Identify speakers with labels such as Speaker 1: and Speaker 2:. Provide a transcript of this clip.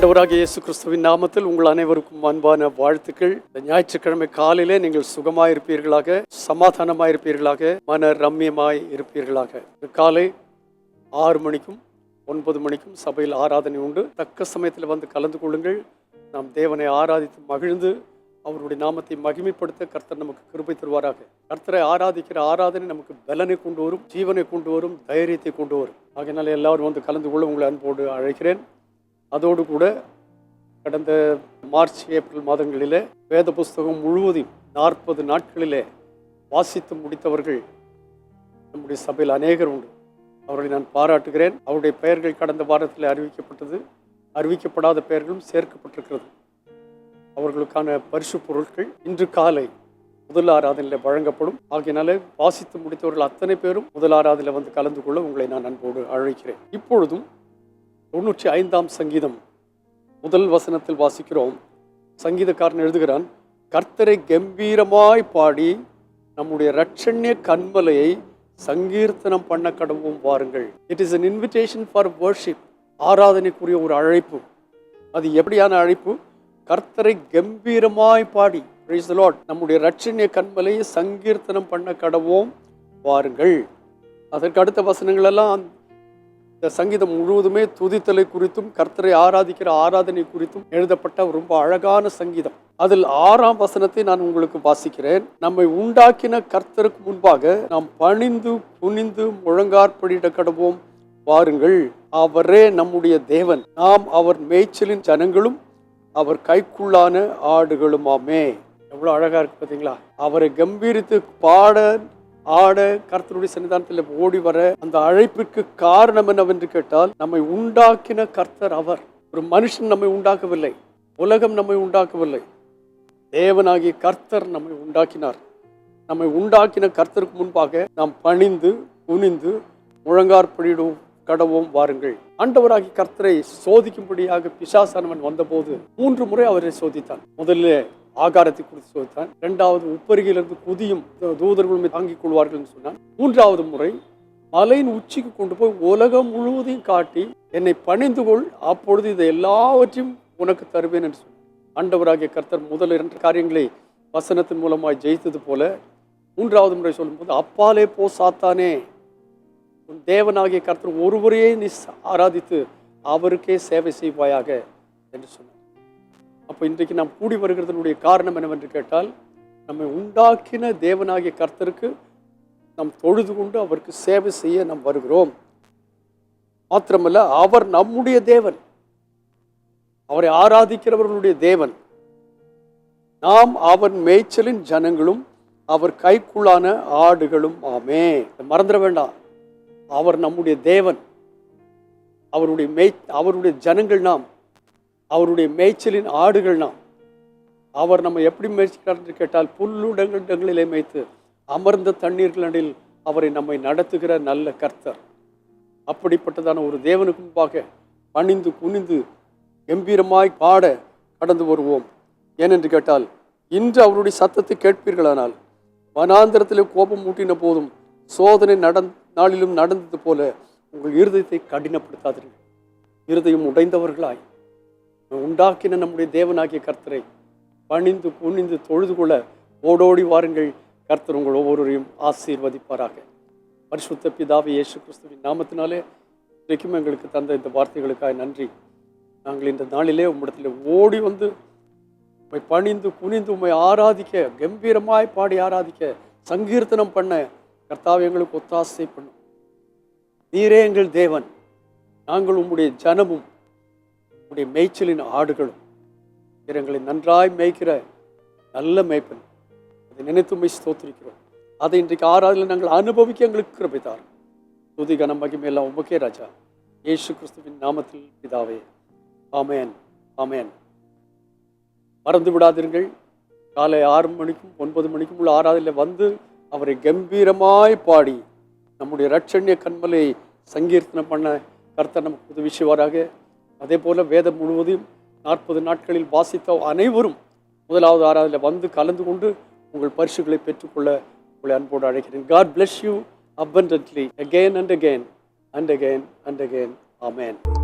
Speaker 1: ஆண்டவராக இயேசு கிறிஸ்துவின் நாமத்தில் உங்கள் அனைவருக்கும் அன்பான வாழ்த்துக்கள். இந்த ஞாயிற்றுக்கிழமை காலையிலே நீங்கள் சுகமாயிருப்பீர்களாக இருப்பீர்களாக இருப்பீர்களாக மன ரம்யமாய் இருப்பீர்களாக காலை ஆறு மணிக்கும் ஒன்பது மணிக்கும் சபையில் ஆராதனை உண்டு. தக்க சமயத்தில் வந்து கலந்து கொள்ளுங்கள். நாம் தேவனை ஆராதித்து மகிழ்ந்து அவருடைய நாமத்தை மகிமைப்படுத்த கர்த்தர் நமக்கு கிருபை தருவாராக. கர்த்தரை ஆராதிக்கிற ஆராதனை நமக்கு பலனை கொண்டு வரும் ஜீவனை கொண்டு வரும் தைரியத்தை கொண்டு வரும். ஆகையினால எல்லாரும் வந்து கலந்து கொள்ள உங்களை அன்போடு அழைக்கிறேன். அதோடு கூட கடந்த மார்ச் ஏப்ரல் மாதங்களிலே வேத புஸ்தகம் முழுவதும் நாற்பது நாட்களிலே வாசித்து முடித்தவர்கள் நம்முடைய சபையில் அநேகர் உண்டு. அவர்களை நான் பாராட்டுகிறேன். அவருடைய பெயர்கள் கடந்த வாரத்தில் அறிவிக்கப்பட்டது அறிவிக்கப்படாத பெயர்களும் சேர்க்கப்பட்டிருக்கிறது. அவர்களுக்கான பரிசு பொருட்கள் இன்று காலை முதல் ஆராதனையில் வழங்கப்படும். ஆகையினால வாசித்து முடித்தவர்கள் அத்தனை பேரும் முதல் ஆராதனையில் வந்து கலந்து கொள்ள உங்களை நான் அன்போடு அழைக்கிறேன். இப்பொழுதும் தொண்ணூற்றி ஐந்தாம் சங்கீதம். முதல் வசனத்தில் வாசிக்கிறோம். சங்கீதக்காரன் எழுதுகிறான் கர்த்தரை கம்பீரமாய் பாடி நம்முடைய ரட்சண்ய கண்மலையை சங்கீர்த்தனம் பண்ண கடவும் வாருங்கள். It is an invitation for worship ஆராதனைக்குரிய ஒரு அழைப்பு. அது எப்படியான அழைப்பு? கர்த்தரை கம்பீரமாய் பாடி praise the நம்முடைய ரட்சண்ய கண்மலையை சங்கீர்த்தனம் பண்ண கடவோம் வாருங்கள். அதற்கு அடுத்த வசனங்களெல்லாம் இந்த சங்கீதம் முழுவதுமே துதித்தலை குறித்தும் கர்த்தரை ஆராதிக்கிற ஆராதனை குறித்தும் எழுதப்பட்ட ரொம்ப அழகான சங்கீதம். அதில் ஆறாம் வசனத்தை நான் உங்களுக்கு வாசிக்கிறேன். நம்மை உண்டாக்கின கர்த்தருக்கு முன்பாக நாம் பணிந்து புனிந்து முழங்காற்படியிட கடவோம். வாருங்கள் அவரே நம்முடைய தேவன். நாம் அவர் மேய்ச்சலின் ஜனங்களும் அவர் கைக்குள்ளான ஆடுகளுமாமே. எவ்வளோ அழகா இருக்கு பார்த்தீங்களா அவரை கம்பீரித்து பாட ஆட கர்த்தருடைய சன்னிதானத்தில் ஓடி வர அந்த அழைப்பிற்கு காரணம் என்னவென்று கேட்டால் நம்மை உண்டாக்கின கர்த்தர் அவர். ஒரு மனுஷன் நம்மை உண்டாக்கவில்லை. உலகம் நம்மை உண்டாக்கவில்லை. தேவனாகிய கர்த்தர் நம்மை உண்டாக்கினார். நம்மை உண்டாக்கின கர்த்தருக்கு முன்பாக நாம் பணிந்து குனிந்து முழங்கார்படியிடும் கடவோம் வாருங்கள். ஆண்டவராகிய கர்த்தரை சோதிக்கும்படியாக பிசாசானவன் வந்தபோது மூன்று முறை அவரை சோதித்தான். முதல்ல ஆகாரத்தை குறித்து சோதித்தான் இரண்டாவது உப்பருகிலிருந்து குதியும் தூதர்களும் தாங்கிக் கொள்வார்கள் என்று சொன்னான். மூன்றாவது முறை மலையின் உச்சிக்கு கொண்டு போய் உலகம் முழுவதையும் காட்டி என்னை பணிந்து கொள் அப்பொழுது இதை எல்லாவற்றையும் உனக்கு தருவேன் என்று சொன்னான். ஆண்டவராகிய கர்த்தர் முதல் இரண்டு காரியங்களை வசனத்தின் மூலமாக ஜெயித்தது போல மூன்றாவது முறை சொல்லும்போது அப்பாலே போ சாத்தானே. உன் தேவனாகிய கர்த்தர் ஒருவரையே நீ ஆராதித்து அவருக்கே சேவை செய்வாயாக என்று சொன்னார் அப்போ இன்றைக்கு நாம் கூடி வருகிறதனுடைய காரணம் என்னவென்று கேட்டால் நம்மை உண்டாக்கின தேவனாகிய கர்த்தருக்கு நாம் தொழுது கொண்டு அவருக்கு சேவை செய்ய நாம் வருகிறோம். மாத்திரமல்ல அவர் நம்முடைய தேவன். அவரை ஆராதிக்கிறவர்களுடைய தேவன். நாம் அவர் மேய்ச்சலின் ஜனங்களும் அவர் கைக்குள்ளான ஆடுகளும் ஆமே. மறந்துட வேண்டாம். அவர் நம்முடைய தேவன். அவருடைய மேய் அவருடைய ஜனங்கள் நாம். அவருடைய மேய்ச்சலின் ஆடுகள் நாம். அவர் நம்ம எப்படி மேய்ச்சிக்கிறார் என்று கேட்டால் புல்லுடங்களிலே மேய்த்து அமர்ந்த தண்ணீர்களில் அவரை நம்மை நடத்துகிற நல்ல கர்த்தர். அப்படிப்பட்டதான ஒரு தேவனுக்கு முன்பாக பணிந்து குனிந்து கம்பீரமாய் பாட கடந்து வருவோம். ஏனென்று கேட்டால் இன்று அவருடைய சத்தத்தை கேட்பீர்களானால் வனாந்திரத்தில் கோபம் ஊட்டின போதும் சோதனை நடந் நாளிலும் நடந்தது போல உங்கள் இருதயத்தை கடினப்படுத்தாதீர்கள். இருதயம் உடைந்தவர்களாய். உண்டாக்கின நம்முடைய தேவனாகிய கர்த்தரை பணிந்து குனிந்து தொழுது கொள்ள ஓடோடி வாருங்கள். கர்த்தர் உங்கள் ஒவ்வொருவரையும் ஆசீர்வதிப்பாராக. பரிசுத்த பிதாவை இயேசு கிறிஸ்துவின் நாமத்தினாலே இன்றைக்கும் எங்களுக்கு தந்த இந்த வார்த்தைகளுக்காக நன்றி. நாங்கள் இந்த நாளிலே உம்மிடத்தில் ஓடி வந்து உண்மை பணிந்து குனிந்து உண்மை ஆராதிக்க கம்பீரமாய் பாடி ஆராதிக்க சங்கீர்த்தனம் பண்ண கர்த்தாவை எங்களுக்கு ஒத்தாசை பண்ணும். நீரே எங்கள் தேவன். நாங்கள் உம்முடைய ஜனமும். உம்முடைய மேய்ச்சலின் ஆடுகளும் நீர் எங்களை நன்றாய் மேய்க்கிற நல்ல மேய்ப்பன். அதை நினைத்து உம்மை அதை இன்றைக்கு ஆறாவதில் நாங்கள் அனுபவிக்க எங்களுக்கு கிருபை தாரும். துதி கனம் மகிமையெல்லாம் உமக்கே ராஜா. இயேசு கிறிஸ்துவின் நாமத்தில் பிதாவே. ஆமேன் ஆமேன். மறந்து விடாதீர்கள். காலை ஆறு மணிக்கும் ஒன்பது மணிக்கும் உள்ள ஆறாவதில் வந்து அவரை கம்பீரமாய் பாடி நம்முடைய ரட்சண்ய கண்மலை சங்கீர்த்தனம் பண்ண கர்த்தர் நமக்கு உதவி செய்வாராக. அதே போல் வேதம் முழுவதையும் நாற்பது நாட்களில் வாசித்த அனைவரும் முதலாவது ஆறாவதில் வந்து கலந்து கொண்டு உங்கள் பரிசுகளை பெற்றுக்கொள்ள உங்களை அன்போடு அழைக்கிறேன். God bless you abundantly again and again and again and again amen.